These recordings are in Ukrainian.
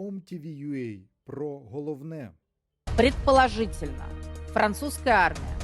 OMTV.ua про головне. Предположительно, французская армия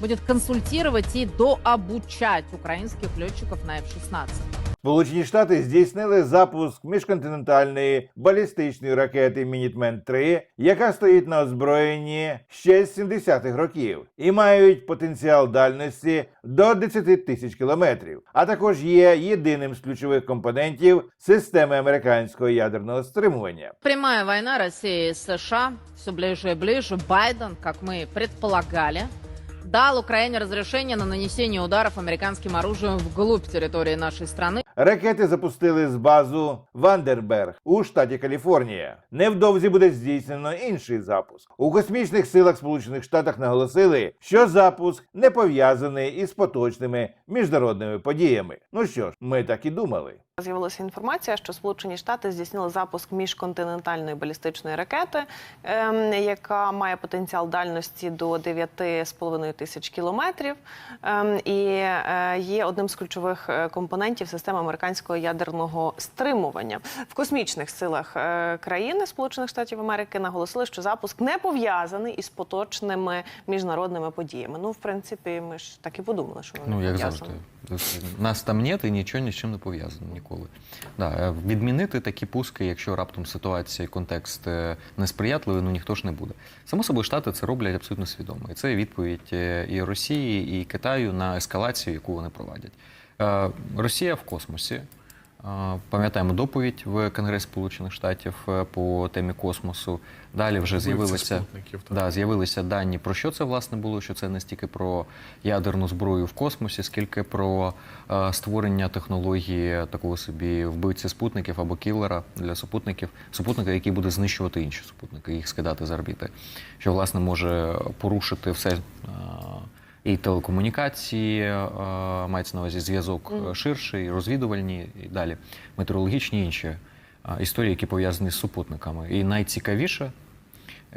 будет консультировать и дообучать украинских летчиков на F-16. Сполучені Штати здійснили запуск міжконтинентальної балістичної ракети Мінітмен 3 яка стоїть на озброєнні ще з 70-х років, і мають потенціал дальності до 10 тисяч кілометрів, а також є єдиним з ключових компонентів системи американського ядерного стримування. Прямая война России с США все ближе и ближе. Байден, как мы предполагали, дал Украине разрешение на нанесение ударов американским оружием вглубь территории нашей страны. Ракети запустили з базу Вандерберг у штаті Каліфорнія. Невдовзі буде здійснено інший запуск. У космічних силах Сполучених Штатах наголосили, що запуск не пов'язаний із поточними міжнародними подіями. Ну що ж, ми так і думали. З'явилася інформація, що Сполучені Штати здійснили запуск міжконтинентальної балістичної ракети, ем, яка має потенціал дальності до 9,5 тисяч кілометрів, ем, і е, є одним з ключових е, компонентів системи американського ядерного стримування. В космічних силах е, країни Сполучених Штатів Америки наголосили, що запуск не пов'язаний із поточними міжнародними подіями. Ну, в принципі, ми ж так і подумали, що вони Ну, як завжди. Нас там нет і нічого ні з чим не пов'язано ніколи. Да, відмінити такі пуски, якщо раптом ситуація і контекст несприятливий, ну ніхто ж не буде. Само собою, Штати це роблять абсолютно свідомо. І це відповідь і Росії, і Китаю на ескалацію, яку вони проводять. Е, Росія в космосі. Е, Пам'ятаємо доповідь в Конгресі Сполучених Штатів е, по темі космосу. Далі вже з'явилися да, з'явилися дані про що це власне було. Що це не стільки про ядерну зброю в космосі, скільки про е, створення технології такого собі вбивці спутників або кілера для супутників, супутника, який буде знищувати інші супутники, їх скидати з орбіти, що власне може порушити все. І телекомунікації, е, мається на увазі зв'язок е, ширший, розвідувальні і далі, метеорологічні і інші е, історії, які пов'язані з супутниками. І найцікавіше,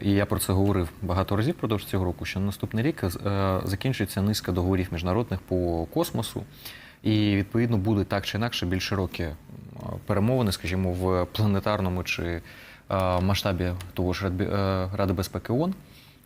і я про це говорив багато разів впродовж цього року, що на наступний рік закінчується низка договорів міжнародних по космосу, і відповідно буде так чи інакше більш широкі перемовини, скажімо, в планетарному чи масштабі того ж Ради безпеки ООН,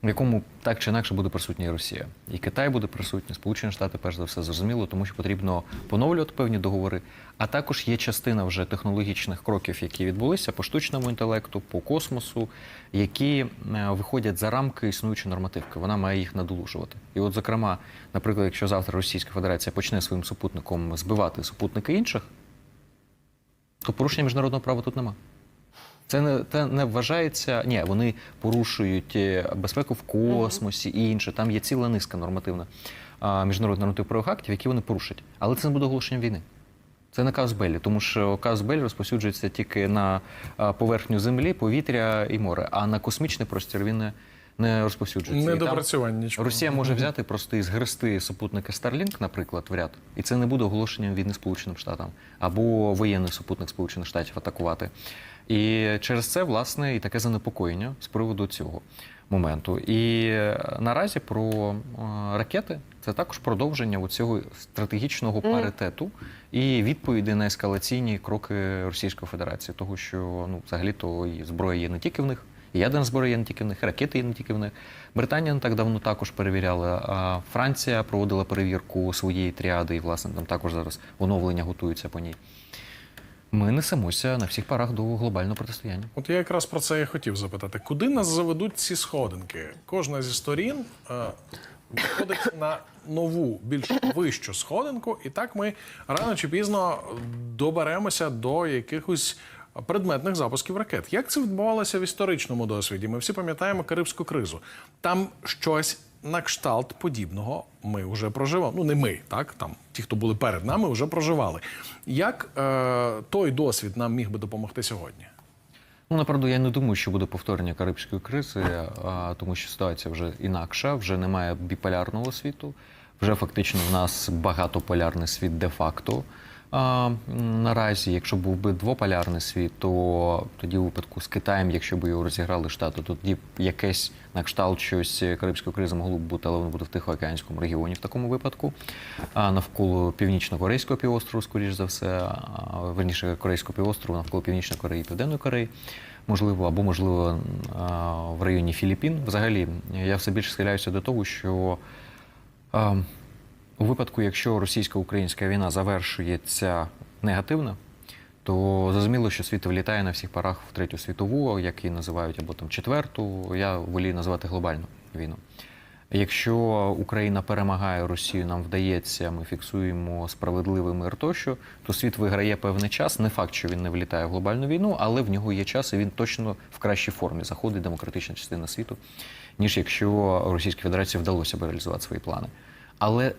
в якому так чи інакше буде присутня і Росія. І Китай буде присутній, Сполучені Штати, перш за все, зрозуміло, тому що потрібно поновлювати певні договори. А також є частина вже технологічних кроків, які відбулися по штучному інтелекту, по космосу, які е, виходять за рамки існуючої нормативки. Вона має їх надолужувати. І, от, зокрема, наприклад, якщо завтра Російська Федерація почне своїм супутником збивати супутники інших, то порушення міжнародного права тут нема. Це не те не вважається. Ні, вони порушують е, безпеку в космосі і інше. Там є ціла низка нормативна а, міжнародних нормативних правових актів, які вони порушать. Але це не буде оголошенням війни. Це не казус Беллі, тому що казус Беллі розповсюджується тільки на поверхню землі, повітря і море, а на космічний простір він не, не розповсюджується. Нічого. Росія може взяти просто і згрести супутники Starlink, наприклад, в ряд, і це не буде оголошенням війни Сполученим Штатам або воєнний супутник Сполучених Штатів атакувати. І через це, власне, і таке занепокоєння з приводу цього моменту. І е, наразі про е, ракети це також продовження цього стратегічного паритету і відповіді на ескалаційні кроки Російської Федерації, того що ну, взагалі-то і зброя є не тільки в них. Ядерна зброя є не тільки в них, ракети є не тільки в них. Британія не так давно також перевіряла. А Франція проводила перевірку своєї тріади, і власне там також зараз оновлення готуються по ній. Ми несемося на всіх парах до глобального протистояння. От я якраз про це і хотів запитати. Куди нас заведуть ці сходинки? Кожна зі сторін е, виходить на нову, більш вищу сходинку, і так ми рано чи пізно доберемося до якихось предметних запусків ракет. Як це відбувалося в історичному досвіді? Ми всі пам'ятаємо Карибську кризу. Там щось на кшталт подібного ми вже проживали. Ну, не ми, так там ті, хто були перед нами, вже проживали. Як е, той досвід нам міг би допомогти сьогодні? Ну, направду, я не думаю, що буде повторення Карибської кризи, а, тому що ситуація вже інакша, вже немає біполярного світу, вже фактично в нас багатополярний світ де-факто. А, наразі, якщо був би двополярний світ, то тоді у випадку з Китаєм, якщо б його розіграли Штати, то тоді якесь на кшталт щось Карибської кризи могло б бути, але воно буде в Тихоокеанському регіоні в такому випадку. А навколо північно-корейського півострову, скоріш за все, верніше Корейського півострову, навколо Північної Кореї Південної Кореї. можливо, або можливо в районі Філіппін. Взагалі, я все більше схиляюся до того, що у випадку, якщо російсько-українська війна завершується негативно, то зрозуміло, що світ влітає на всіх парах в третю світову, як її називають, або там четверту. Я волію називати глобальну війну. Якщо Україна перемагає Росію, нам вдається, ми фіксуємо справедливий мир тощо, то світ виграє певний час. Не факт, що він не влітає в глобальну війну, але в нього є час, і він точно в кращій формі заходить демократична частина світу, ніж якщо Російській Федерації вдалося б реалізувати свої плани. Але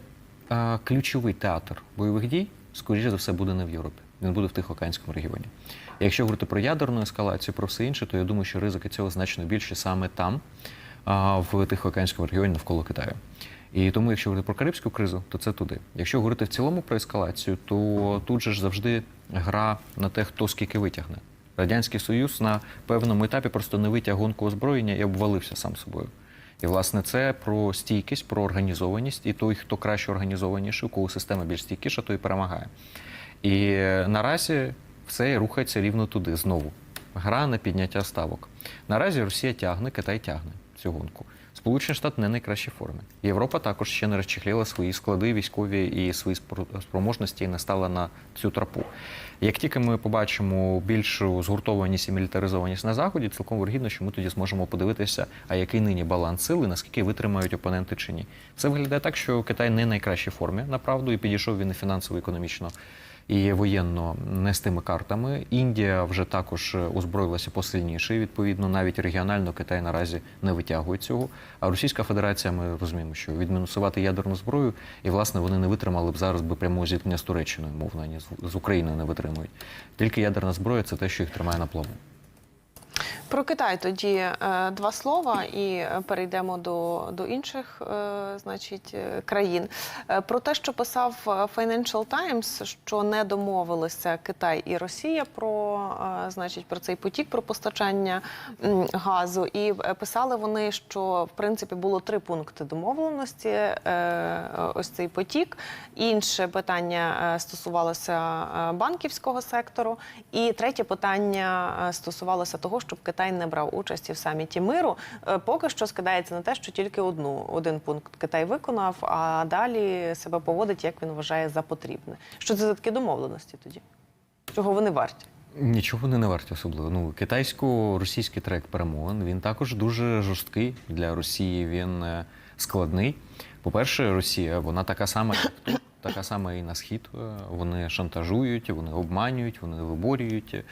е, ключовий театр бойових дій, скоріше за все, буде не в Європі. Він буде в Тихоокеанському регіоні. Якщо говорити про ядерну ескалацію, про все інше, то я думаю, що ризики цього значно більші саме там, а, в Тихоокеанському регіоні навколо Китаю. І тому, якщо говорити про Карибську кризу, то це туди. Якщо говорити в цілому про ескалацію, то тут же ж завжди гра на те, хто скільки витягне. Радянський Союз на певному етапі просто не витяг гонку озброєння і обвалився сам собою. І, власне, це про стійкість, про організованість. І той, хто краще організованіший, у кого система більш стійкіша, той перемагає. І наразі все рухається рівно туди знову. Гра на підняття ставок. Наразі Росія тягне, Китай тягне цю гонку. Сполучені Штати не в найкращій формі. Європа також ще не розчехліла свої склади військові і свої спро- спроможності і не стала на цю тропу. Як тільки ми побачимо більшу згуртованість і мілітаризованість на заході, цілком вирогідно, що ми тоді зможемо подивитися, а який нині баланс сили, наскільки витримають опоненти чи ні. Це виглядає так, що Китай не найкращій формі направду, і підійшов він і фінансово, і воєнно не з тими картами. Індія вже також озброїлася посильніше. Відповідно, навіть регіонально Китай наразі не витягує цього. А Російська Федерація, ми розуміємо, що відмінусувати ядерну зброю, і власне вони не витримали б зараз би прямого зіткнення з Туреччиною, мовно ані з Україною не витримують. Тільки ядерна зброя це те, що їх тримає на плаву. Про Китай тоді е, два слова і е, перейдемо до, до інших е, значить, країн. Про те, що писав Financial Times, що не домовилися Китай і Росія про, значить, про цей потік, про постачання газу. І писали вони, що в принципі було три пункти домовленості. Ось цей потік. Інше питання стосувалося банківського сектору. І третє питання стосувалося того, щоб Китай не брав участі в саміті миру. Е, Поки що скидається на те, що тільки одну один пункт Китай виконав, а далі себе поводить, як він вважає за потрібне. Що це за такі домовленості тоді? Чого вони варті? Нічого не варті особливо. Ну, китайсько-російський трек перемовин він також дуже жорсткий для Росії. Він е, складний. По-перше, Росія вона така сама, як така сама і на схід. Е, Вони шантажують, вони обманюють, вони виборюють.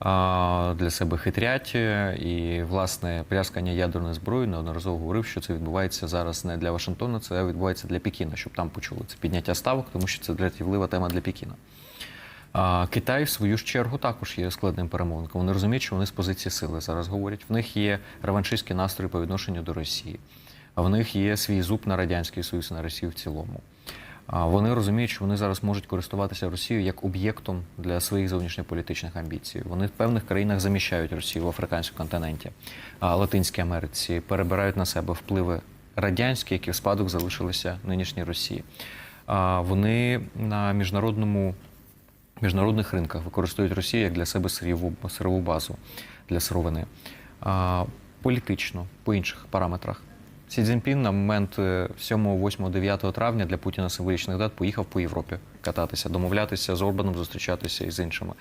Для себе хитрять і власне пряскання ядерної зброї неодноразово говорив, що це відбувається зараз не для Вашингтона, це відбувається для Пекіна, щоб там почули це підняття ставок, тому що це дратівлива тема для Пекіна. Китай, в свою ж чергу, також є складним перемовником. Вони розуміють, що вони з позиції сили зараз говорять. В них є реваншистські настрої по відношенню до Росії, а в них є свій зуб на радянський союз на Росію в цілому. Вони розуміють, що вони зараз можуть користуватися Росією як об'єктом для своїх зовнішньополітичних амбіцій. Вони в певних країнах заміщають Росію в африканському континенті, Латинській Америці перебирають на себе впливи радянські, які в спадок залишилися нинішній Росії. Вони на міжнародному міжнародних ринках використовують Росію як для себе сирову, сирову базу для сировини. Політично, по інших параметрах. Сі Цзіньпін на момент е, 7, 8, 9 травня для Путіна символічних дат поїхав по Європі кататися, домовлятися з Орбаном, зустрічатися і з іншими.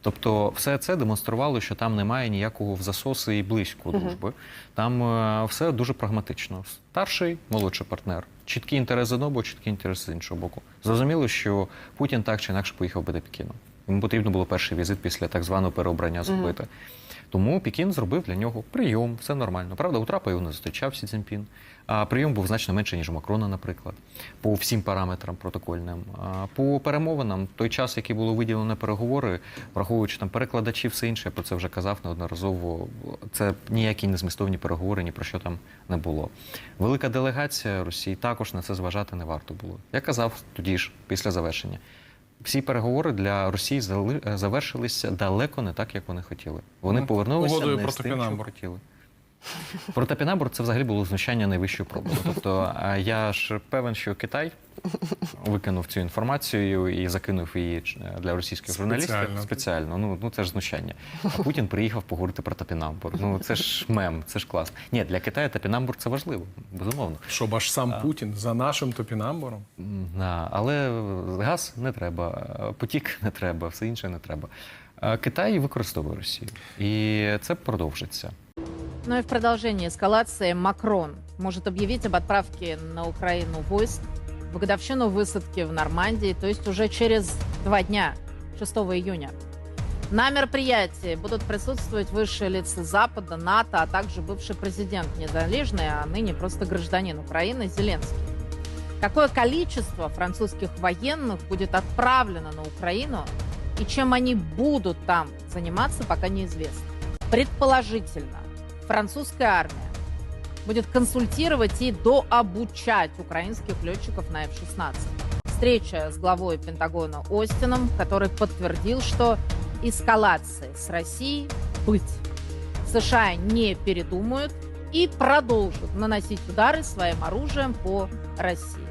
Тобто, все це демонструвало, що там немає ніякого взасосу і близької дружби. Там е, все дуже прагматично. Старший, молодший партнер. Чіткий інтерес з одного боку, чіткий інтерес з іншого боку. Зрозуміло, що Путін так чи інакше поїхав би до Пекіну. Йому потрібно було перший візит після так званого переобрання зробити. Тому Пекін зробив для нього прийом, все нормально. Правда, у Трапа його не зустрічав Сі Цзіньпін. А прийом був значно менше, ніж у Макрона, наприклад, по всім параметрам протокольним. А по перемовинам, той час, який було виділено на переговори, враховуючи там перекладачі, все інше, я про це вже казав неодноразово. Це ніякі не змістовні переговори, ні про що там не було. Велика делегація Росії також на це зважати не варто було. Я казав тоді ж, після завершення. Всі переговори для Росії зали- завершилися далеко не так, як вони хотіли. Вони Ну, повернулися не з тим, що хотіли. Про топінабор це взагалі було знущання найвищої проби. Тобто е, я ж певен, що Китай викинув цю інформацію і закинув її для російських журналістів Спеціально. спеціально. Ну, ну це ж знущання. А Путін приїхав поговорити про топінамбур. Ну це ж мем, це ж клас. Ні, для Китаю топінамбур це важливо, безумовно. Щоб аж сам Путін за нашим топінамбуром. М, але газ не треба, е, потік не треба, все інше не треба. Е, Китай використовує Росію, і це продовжиться. Ну и в продолжении эскалации Макрон может объявить об отправке на Украину войск в годовщину высадки в Нормандии, то есть уже через два дня, 6 июня. На мероприятии будут присутствовать высшие лица Запада, НАТО, а также бывший президент незалежный, а ныне просто гражданин Украины Зеленский. Какое количество французских военных будет отправлено на Украину и чем они будут там заниматься, пока неизвестно. Предположительно, французская армия будет консультировать и дообучать украинских летчиков на F-16. Встреча с главой Пентагона Остином, который подтвердил, что эскалации с Россией быть. США не передумают и продолжат наносить удары своим оружием по России.